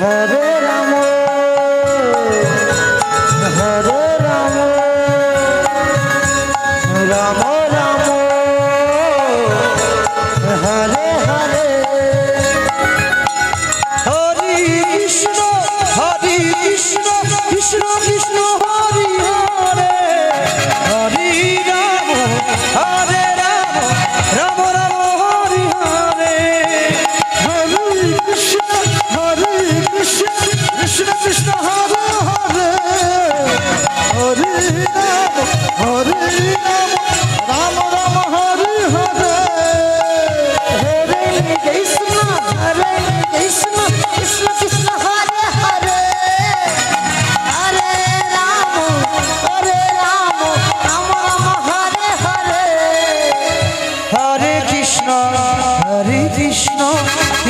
Hare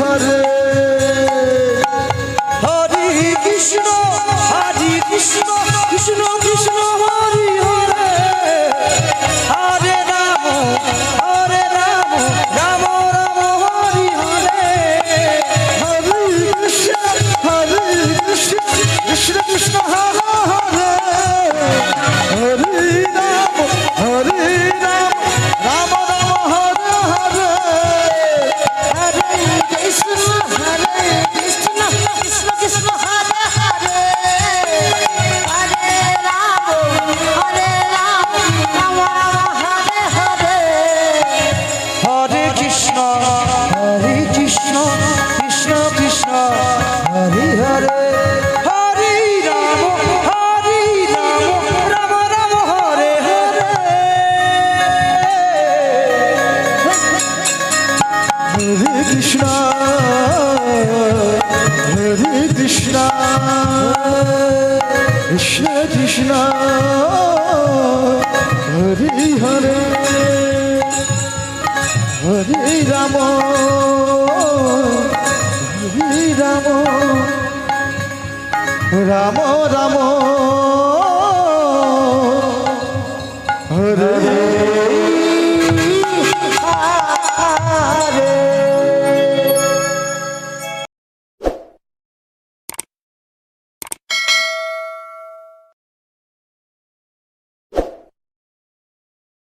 Hare Krishna Krishna Krishna Hare Hare Hare Ram Hare Ram Ram Ram